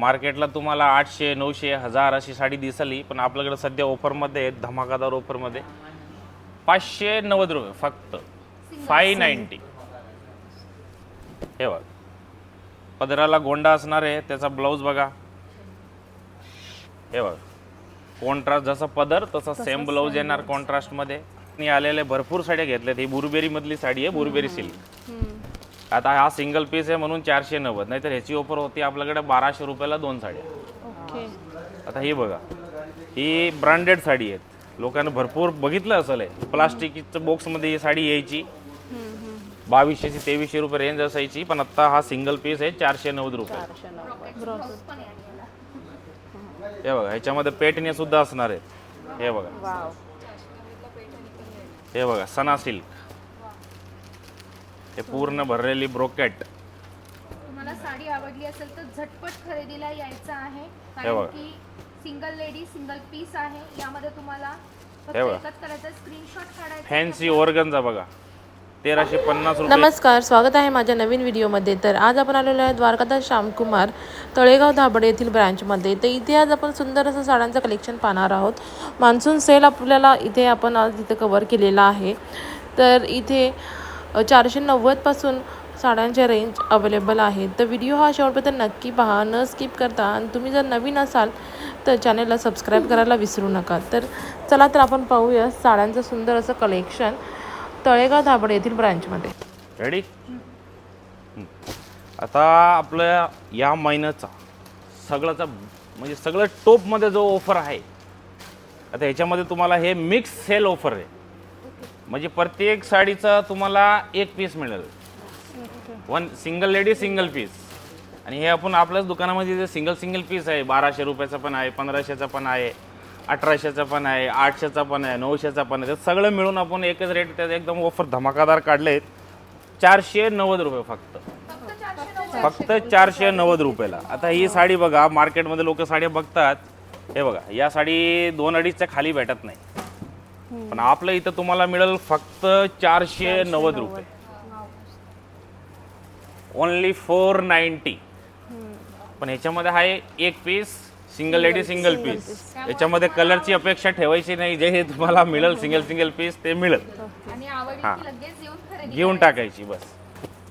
मार्केटला तुम्हाला आठशे नऊशे हजार अशी साडी दिसली पण आपल्याकडे सध्या ऑफरमध्ये आहेत धमाकादार ऑफरमध्ये. पाचशे नव्वद रुपये फक्त. फाय नाईन्टी हे बघ. पदराला गोंडा असणार आहे त्याचा ब्लाऊज बघा. हे बघ. कॉन्ट्रास्ट जसा पदर तसा सेम ब्लाऊज येणार कॉन्ट्रास्टमध्ये मी आलेले भरपूर साड्या घेतल्यात. ही बुरबेरी मधली साडी आहे बुरबेरी सिल्क आता हा सिंगल पीस आहे म्हणून चारशे नव्वद नाहीतर ह्याची ऑफर होती आपल्याकडे बाराशे रुपयाला दोन साड्या. ओके. आता ही बघा ही ब्रँडेड साडी आहेत. लोकांना भरपूर बघितलं असेल आहे प्लास्टिकच्या बॉक्समध्ये ही साडी यायची. बावीसशे ते तेवीसशे रुपये रेंज असायची पण आता हा सिंगल पीस आहे चारशे नव्वद रुपये. हे बघा ह्याच्यामध्ये पेटणे सुद्धा असणार आहेत. हे बघा. वाव हे बघा सना सिल्क. हे पूर्ण भरलेली ब्रोकेट. तुम्हाला साडी आवडली असेल तर झटपट खरेदीला यायचं आहे. हे कारण बघा. की सिंगल लेडी सिंगल पीस आहे. यामध्ये तुम्हाला फक्त हे बघा. एकच करायचं स्क्रीनशॉट काढायचा फॅन्सी ऑर्गनचा बघा. तेराशे पन्नास रुपये. नमस्कार स्वागत आहे माझ्या नवीन व्हिडिओमध्ये. तर आज आपण आलेलो आहे द्वारकादास श्यामकुमार तळेगाव धाबड येथील ब्रँचमध्ये तर इथे आज आपण सुंदर असं साड्यांचं कलेक्शन पाहणार आहोत. मान्सून सेल आपल्याला इथे आपण आज इथे कवर केलेला आहे. तर इथे चारशे नव्वदपासून साड्यांच्या रेंज अवेलेबल आहेत. तर व्हिडिओ हा शेवटपर्यंत नक्की पहा. न स्किप करता आणि तुम्ही जर नवीन असाल तर चॅनेलला सबस्क्राईब करायला विसरू नका. तर चला तर आपण पाहूया साड्यांचं सुंदर असं कलेक्शन तळेगाव धाबड येथील ब्रँचमध्ये रेडी आता आपल्या या महिन्याचा सगळ्याचा म्हणजे सगळं टोपमध्ये जो ऑफर आहे आता ह्याच्यामध्ये तुम्हाला हे मिक्स सेल ऑफर आहे. म्हणजे प्रत्येक साडीचा तुम्हाला एक पीस मिळेल. One single lady single piece आणि हे आपण आपल्याच दुकानामध्ये जे सिंगल सिंगल पीस आहे बाराशे रुपयाचा पण आहे पंधराशेचा पण आहे अठराशेचा पण आहे आठशेचा पण आहे नऊशेचा पण आहे. सगळं मिळून आपण एकच रेट त्यात एकदम ऑफर धमाकादार काढले आहेत चारशे नव्वद रुपये फक्त. फक्त चारशे नव्वद रुपयाला. आता ही साडी बघा मार्केटमध्ये लोक साड्या बघतात. हे बघा या साडी दोन अडीचच्या खाली भेटत नाही. पण आपलं इथं तुम्हाला मिळेल फक्त चारशे नव्वद रुपये. ओनली फोर नाईन्टी पण ह्याच्यामध्ये आहे एक piece single lady single piece याच्यामध्ये कलरची अपेक्षा ठेवायची नाही जे हे तुम्हाला मिळेल सिंगल सिंगल पीस ते मिळेल. हा. घेऊन टाकायची बस.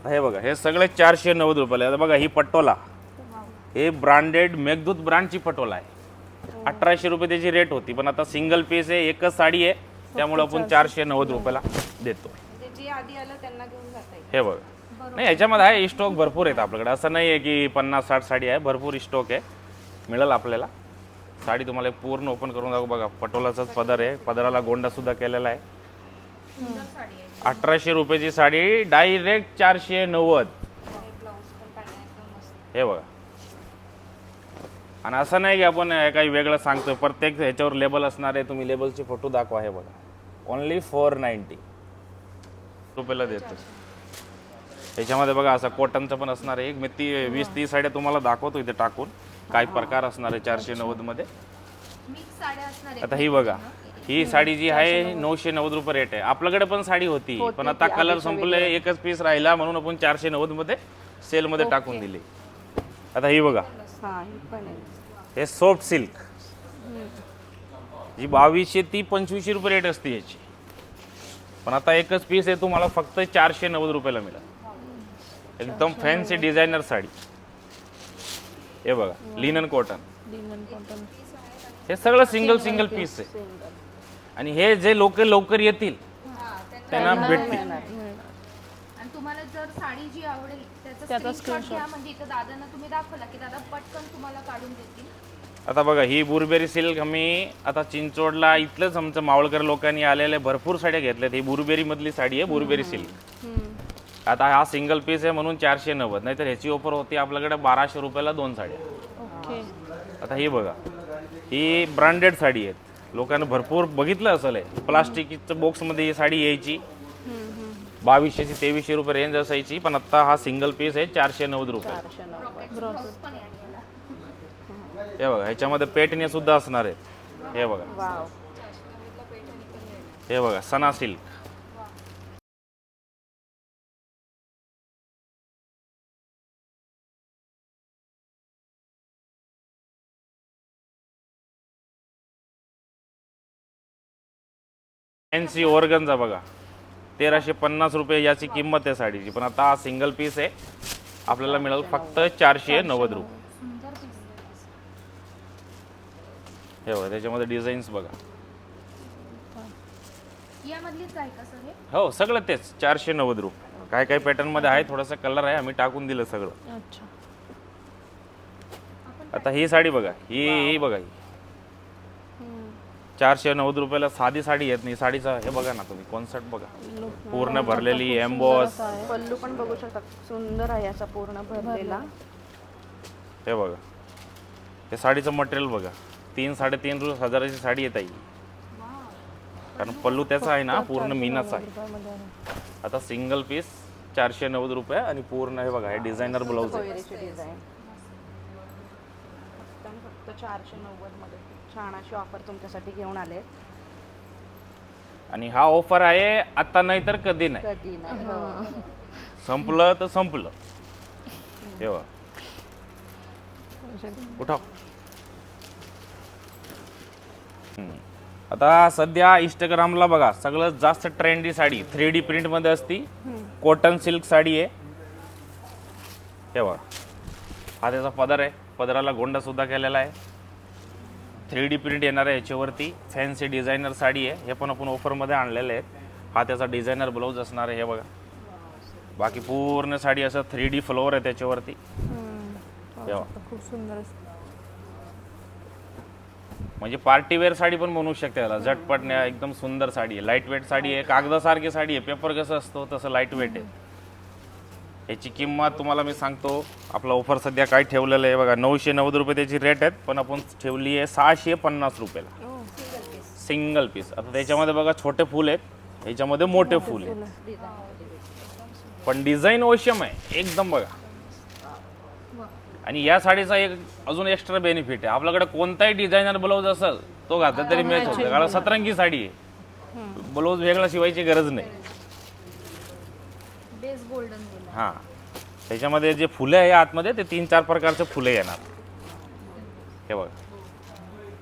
हे बघा हे सगळे चारशे नव्वद रुपयाला आहे. आता बघा ही पटोला. हे ब्रँडेड मेघदूत ब्रँडची पटोला आहे. अठराशे रुपये त्याची रेट होती पण आता सिंगल पीस आहे एकच साडी आहे. त्यामुळे आपण चारशे नव्वद रुपयाला देतो. जे आधी आलं त्यांना घेऊन जाता येईल. हे बघा. नाही याच्यामध्ये आहे स्टॉक भरपूर आहेत आपल्याकडे. असं नाही आहे की पन्नास साठ साडी आहे भरपूर स्टॉक आहे. मिळेल आपल्याला. साडी तुम्हाला पूर्ण ओपन करून दाखवू. बघा पटोलाचाच पदर आहे. पदराला गोंडा सुद्धा केलेला आहे. अठराशे रुपयाची साडी डायरेक्ट चारशे नव्वद. हे बघा. आणि असं नाही की आपण काही वेगळं सांगतोय. प्रत्येक ह्याच्यावर लेबल असणार आहे तुम्ही लेबलचे फोटो दाखवा हे बघा. Only four ninety. रुपयाला देतो. ह्याच्यामध्ये बघा असं कॉटनचं पण असणार आहे एक. मी ती वीस तीस साड्या तुम्हाला दाखवतो इथे टाकून. काय प्रकार असणार आहे चारशे नव्वदमध्ये आता ही बघा. ही साडी जी आहे नऊशे नव्वद रुपये रेट आहे. आपल्याकडे पण साडी होती पण आता कलर संपले एकच पीस राहिला म्हणून आपण चारशे नव्वदमध्ये सेल मध्ये टाकून दिली. आता ही बघा. पण आहे. हे सॉफ्ट सिल्क जी बावीसशे ती पंचवीसशे रुपये रेट असते याची. पण आता एकच पीस आहे तुम्हाला फक्त चारशे नव्वद रुपयाला मिळेल. एकदम फॅन्सी डिझायनर साडी. हे बघा लिनन कॉटन लिनन कॉटन हे सगळं सिंगल सिंगल पीस आहे. आणि हे जे लोक लवकर येतील त्यांना भेटतील. आणि तुम्हाला जर साडी जी आवडेल त्याचा त्याचा स्क्रीनशॉट घ्या म्हणजे इथं दादांना तुम्ही दाखवला की दादा पटकन तुम्हाला काढून देतील. आता बघा ही बुरबेरी सिल्क आम्ही आता चिंचोडला इथलंच आमचं मावळकर लोकांनी आलेले भरपूर साड्या घेतल्यात. ही बुरबेरी मधली साडी आहे बुरबेरी सिल्क. आता हा सिंगल पीस आहे म्हणून चारशे नव्वद नाहीतर ह्याची ऑफर होती आपल्याकडे बाराशे रुपयाला दोन साड्या. आता ही बघा ही ब्रँडेड साडी आहेत. लोकांना भरपूर बघितलं असेल आहे प्लास्टिकच्या बॉक्समध्ये ही साडी यायची. बावीसशे ते तेवीसशे रुपये रेंज असायची पण आता हा सिंगल पीस आहे चारशे नव्वद रुपये. हे बघा ह्याच्यामध्ये पेटणी सुद्धा असणार आहेत हे बघा. हे बघा सना सिल्क. एन सी ओरगनचा बघा. तेराशे पन्नास रुपये याची किंमत आहे साडीची. पण आता सिंगल पीस आहे. आपल्याला मिळेल फक्त चारशे नव्वद रुपये. हे बघा त्याच्यामध्ये डिझाईन्स बघा. यामधलीच आहे का सर हे हो सगळं तेच चारशे नव्वद रुपये. काय काय पॅटर्नमध्ये आहे थोडासा कलर आहे आम्ही टाकून दिलं सगळं. अच्छा. आता ही साडी बघा ही ही बघा ही. चारशे नव्वद रुपयाला साधी साडी येत नाही साडीचा हे बघा ना तुम्ही कॉन्सेप्ट बघा. पूर्ण भरलेली एम्बॉस पल्लू पण बघू शकता सुंदर आहे असा पूर्ण भरलेला. हे बघा. हे साडीचं मटेरियल बघा. तीन साडेतीन रु हजाराची साडी येत आहे. कारण पल्लू त्याचा आहे ना पूर्ण मीनाचा आहे. आता सिंगल पीस चारशे नव्वद रुपये आणि पूर्ण हे बघा हे डिझायनर ब्लाऊज आहे. कोयरीची डिझाईन फक्त आणि फक्त चारशे छान अशी ऑफर तुमच्यासाठी घेऊन आले. आणि हा ऑफर आहे आता नाही तर कधी नाही. कधी नाही हो. संपलं तर संपलं. हे बघा. उठाव. हम्म. आता सध्या इंस्टाग्रामला बघा सगळं जास्त ट्रेंडी साडी थ्री डी प्रिंटमध्ये असती. कॉटन सिल्क साडी आहे. हे बघा. हा त्याचा पदर आहे. पदराला गोंडा सुद्धा केलेला आहे. थ्री डी प्रिंट येणार आहे याच्यावरती. फॅन्सी डिझायनर साडी आहे. हे पण आपण ऑफरमध्ये आणलेले आहेत. हा त्याचा डिझायनर ब्लाऊज असणार आहे. हे बघा. बाकी पूर्ण साडी असं थ्री डी फ्लोअर आहे त्याच्यावरती. खूप सुंदर म्हणजे पार्टी वेअर साडी पण बनवू शकते त्याला. झटपट नाही, एकदम सुंदर साडी आहे. लाइट वेट साडी आहे कागदासारखी साडी आहे. पेपर कसं असतो तसं लाइट वेट आहे. याची किंमत तुम्हाला मी सांगतो. आपला ऑफर सध्या काय ठेवलेलं आहे बघा नऊशे नव्वद रुपये त्याची रेट आहेत पण आपण ठेवली आहे सहाशे पन्नास रुपयाला. सिंगल पीस आता त्याच्यामध्ये बघा छोटे फूल आहेत. याच्यामध्ये मोठे फूल आहेत. पण डिझाईन ओशम आहे. एकदम बघा. आणि या साडीचा एक अजून एक्स्ट्रा बेनिफिट आहे. आपल्याकडे कोणताही डिझायनर ब्लाऊज असेल तो घातला तरी मॅच होतो. कारण सतरंगी साडी आहे. ब्लाऊज वेगळा शिवायची गरज नाही. बेस गोल्डन गेला हां. त्याच्यामध्ये जे फुले आहे आतमध्ये ते तीन चार प्रकारचे फुले येणार. हे बघा.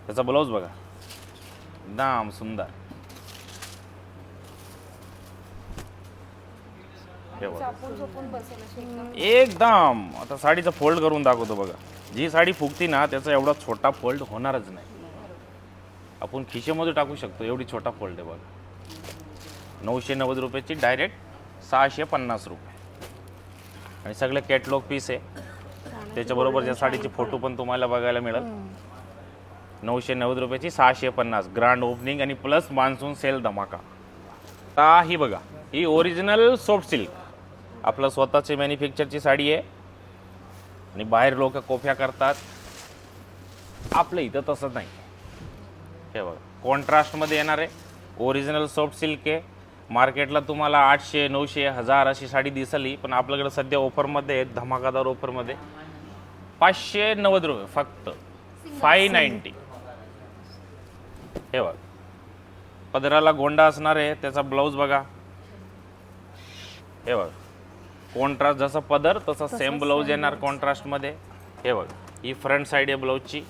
त्याचा ब्लाऊज बघा. एकदम सुंदर. हे बघा. एकदम. आता साडीचं फोल्ड करून दाखवतो बघा. जी साडी फुगती ना त्याचा एवढा छोटा फोल्ड होणारच नाही. आपण खिशेमध्ये टाकू शकतो एवढी छोटा फोल्ड आहे बघा. नऊशे नव्वद रुपयाची डायरेक्ट सहाशे पन्नास रुपये. आणि सगळे कॅटलॉग पीस आहे. त्याच्याबरोबर ज्या साडीचे फोटो पण तुम्हाला बघायला मिळेल. नऊशे नव्वद रुपयाची सहाशे पन्नास. ग्रँड ओपनिंग आणि प्लस मान्सून सेल धमाका. आता ही बघा ही ओरिजिनल सॉफ्ट सिल्क आपलं स्वतःची मॅन्युफॅक्चरची साडी आहे. आणि बाहेर लोक कोफ्या करतात. आपलं इथं तसं नाही. हे बघा कॉन्ट्रास्टमध्ये येणार आहे. ओरिजिनल सॉफ्ट सिल्क आहे. मार्केटला तुम्हाला आठशे नऊशे हजार अशी साडी दिसली पण आपल्याकडे सध्या ऑफरमध्ये आहे धमाकादार ऑफरमध्ये पाचशे नव्वद रुपये फक्त. फाय नाईन्टी हे बघा. पदराला गोंडा असणार आहे त्याचा ब्लाऊज बघा. हे बघा. कॉन्ट्रास्ट जसा पदर तसा सेम ब्लाऊज येणार कॉन्ट्रास्टमध्ये हे बघा ही फ्रंट साईड आहे ब्लाऊजची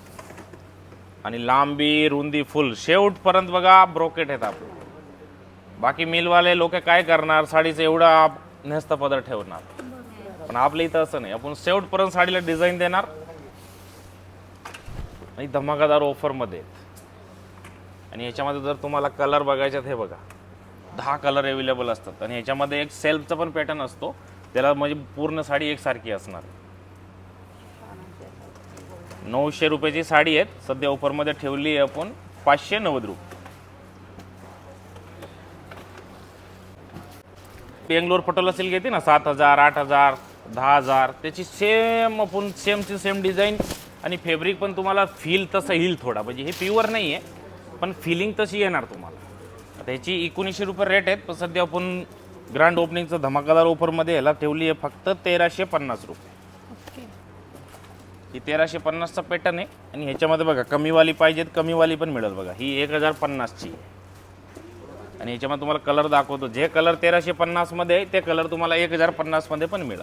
आणि लांबी रुंदी फुल शेवटपर्यंत बघा ब्रोकेट आहेत आपलं. बाकी मिलवाले लोक काय करणार? साडीचं एवढा नेस्त पदर ठेवणार. पण आपल्या इथं असं नाही. आपण शेवटपर्यंत साडीला डिझाईन देणार. आणि धमाकादार ऑफरमध्ये आणि याच्यामध्ये जर तुम्हाला कलर बघायचे हे बघा. दहा कलर अवेलेबल असतात. आणि ह्याच्यामध्ये एक सेल्फचा पण पॅटर्न असतो. त्याला म्हणजे पूर्ण साडी एकसारखी असणार. नऊशे रुपयाची साडी आहेत. सध्या ऑफरमध्ये ठेवली आहे आपण पाचशे नव्वद रुपये. बेंगलोर पटोला सिल्क येते ना सात हजार आठ हजार दहा हजार. त्याची सेम आपण सेमची सेम डिझाईन आणि फॅब्रिक पण तुम्हाला फील तसं येईल थोडा. म्हणजे हे प्युअर नाही आहे पण फिलिंग तशी येणार तुम्हाला. आता ह्याची एकोणीसशे रुपये रेट आहेत पण सध्या आपण ग्रँड ओपनिंगचं धमाकादार ऑफरमध्ये ह्याला ठेवली आहे फक्त तेराशे पन्नास रुपये. ही तेराशे पन्नासचा पॅटर्न आहे आणि ह्याच्यामध्ये बघा कमीवाली पाहिजेत कमीवाली पण मिळेल बघा. ही एक हजार पन्नासची आहे. आणि याच्यामध्ये तुम्हाला कलर दाखवतो. जे कलर तेराशे पन्नासमध्ये आहे ते कलर तुम्हाला एक हजार पन्नासमध्ये पण मिळेल.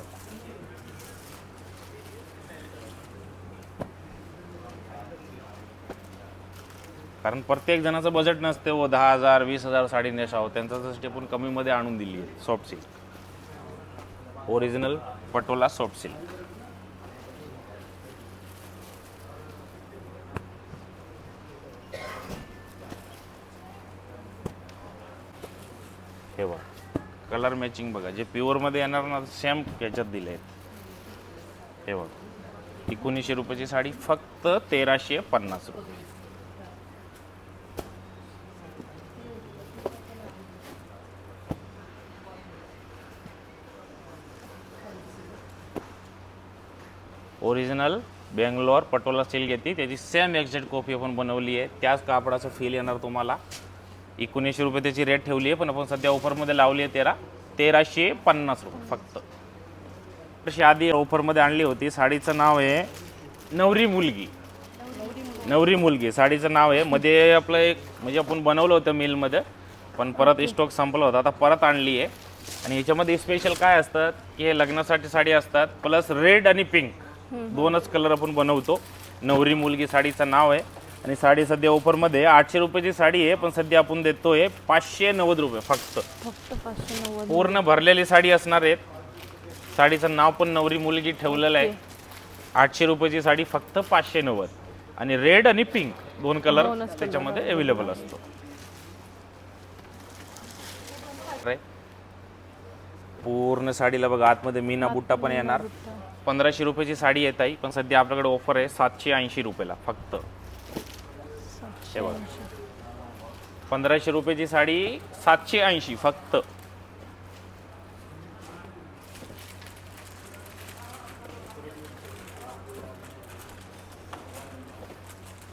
कारण प्रत्येक जणाचं बजेट नसते व दहा हजार वीस हजार साडी नेसावं हो, त्यांच्यासाठी पण कमीमध्ये आणून दिली आहे soft silk original patola soft silk हे बघा कलर मॅचिंग बघा जे प्युअरमध्ये येणार ना सेम याच्यात दिले आहेत. हे बघा एकोणीसशे रुपयाची साडी फक्त तेराशे पन्नास रुपये. ओरिजिनल बेंगलोर पटोला सिल्क येते त्याची सेम एक्झॅक्ट कॉपी आपण बनवली आहे. त्याच कापडाचं फील येणार तुम्हाला. एकोणीसशे रुपये त्याची रेट ठेवली आहे पण आपण सध्या ऑफरमध्ये लावली आहे तेरा. तेराशे पन्नास रुपये फक्त. तशी आधी ऑफरमध्ये आणली होती. साडीचं नाव आहे नवरी मुलगी. नवरी मुलगी. साडीचं नाव आहे. मध्ये आपलं एक म्हणजे आपण बनवलं होतं मिलमध्ये पण परत स्टॉक संपला होता. आता परत आणली आहे. आणि याच्यामध्ये स्पेशल काय असतात की हे लग्नासाठी साडी असतात प्लस रेड आणि पिंक दोनच कलर आपण बनवतो. नवरी मुलगी साडीचं नाव आहे. आणि साडी सध्या ऑफरमध्ये आठशे रुपयाची साडी आहे पण सध्या आपण देतोय पाचशे नव्वद रुपये फक्त. फक्त पाचशे नव्वद. पूर्ण भरलेली साडी असणार आहेत. साडीचं नाव पण नवरी मुलगी ठेवलेलं आहे. आठशे रुपयाची साडी फक्त पाचशे नव्वद. आणि रेड आणि पिंक दोन कलर त्याच्यामध्ये अवेलेबल असतो? पूर्ण साडीला बघा आतमध्ये मीना बुट्टा पण येणार. पंधराशे रुपयाची साडी येत आहे पण सध्या आपल्याकडे ऑफर आहे सातशे ऐंशी रुपयाला फक्त. हे बघा. पंधराशे रुपयाची साडी सातशे ऐंशी फक्त.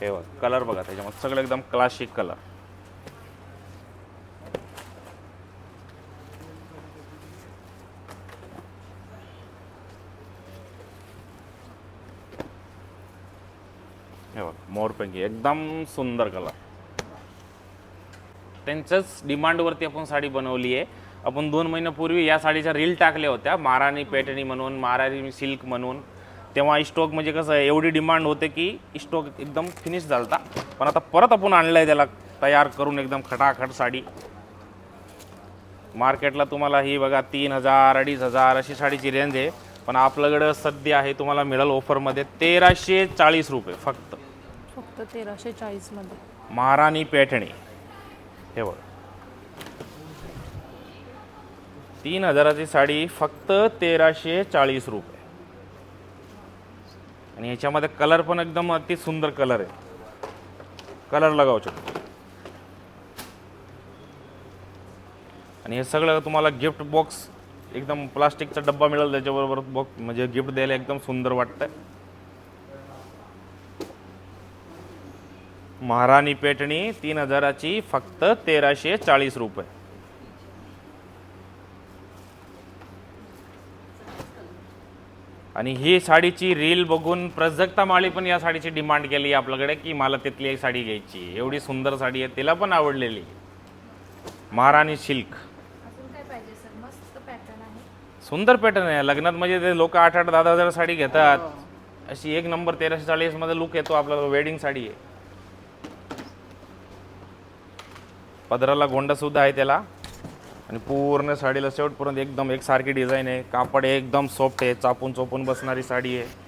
हे बघ कलर बघा त्याच्यामध्ये सगळं एकदम क्लासिक कलर हे एकदम सुंदर कलर त्यांच्याच डिमांडवरती आपण साडी बनवली आहे आपण दोन महिन्यापूर्वी या साडीच्या रील टाकल्या होत्या महाराणी पेटणी म्हणून महाराणी सिल्क म्हणून. तेव्हा स्टॉक म्हणजे कसं आहे, एवढी डिमांड होते की स्टॉक एकदम फिनिश झालता. पण आता परत आपण आणलं आहे त्याला तयार करून एकदम खटाखट साडी. मार्केटला तुम्हाला ही बघा तीन हजार अडीच हजार अशी साडीची रेंज आहे. पण आपल्याकडं सध्या आहे तुम्हाला मिळेल ऑफरमध्ये तेराशे चाळीस रुपये फक्त. होतं तेराशे चाळीसमध्ये. महाराणी पैठणी. हे बघ. तीन हजाराची साडी फक्त तेराशे चाळीस रुपये. आणि ह्याच्यामध्ये कलर पण एकदम अति सुंदर कलर आहे. कलर लगावू शकतो. आणि हे सगळं तुम्हाला गिफ्ट बॉक्स एकदम प्लास्टिकचा डब्बा मिळेल त्याच्याबरोबर बॉक्स म्हणजे गिफ्ट द्यायला एकदम सुंदर वाटतंय. महाराणी पेटणी तीन हजाराची फक्त तेराशे चाळीस रुपये. आणि ही साडीची रील बघून प्रजक्ता माळी पण या साडीची डिमांड केली आपल्याकडे की मला तिथली एक साडी घ्यायची एवढी सुंदर साडी आहे तिला पण आवडलेली महाराणी सिल्क. अजून काय पाहिजे सर? मस्त पॅटर्न आहे. सुंदर पॅटर्न आहे. लग्नात म्हणजे ते लोक आठ आठ दहा दहा हजार साडी घेतात. अशी एक नंबर तेराशे चाळीसमध्ये लुक येतो आपल्याला. वेडिंग साडी आहे. पदराला गोंडासुद्धा आहे त्याला. आणि पूर्ण साडीला शेवटपर्यंत एकदम एकसारखी डिझाईन आहे. कापड एकदम सॉफ्ट आहे. चापून चोपून बसणारी साडी आहे.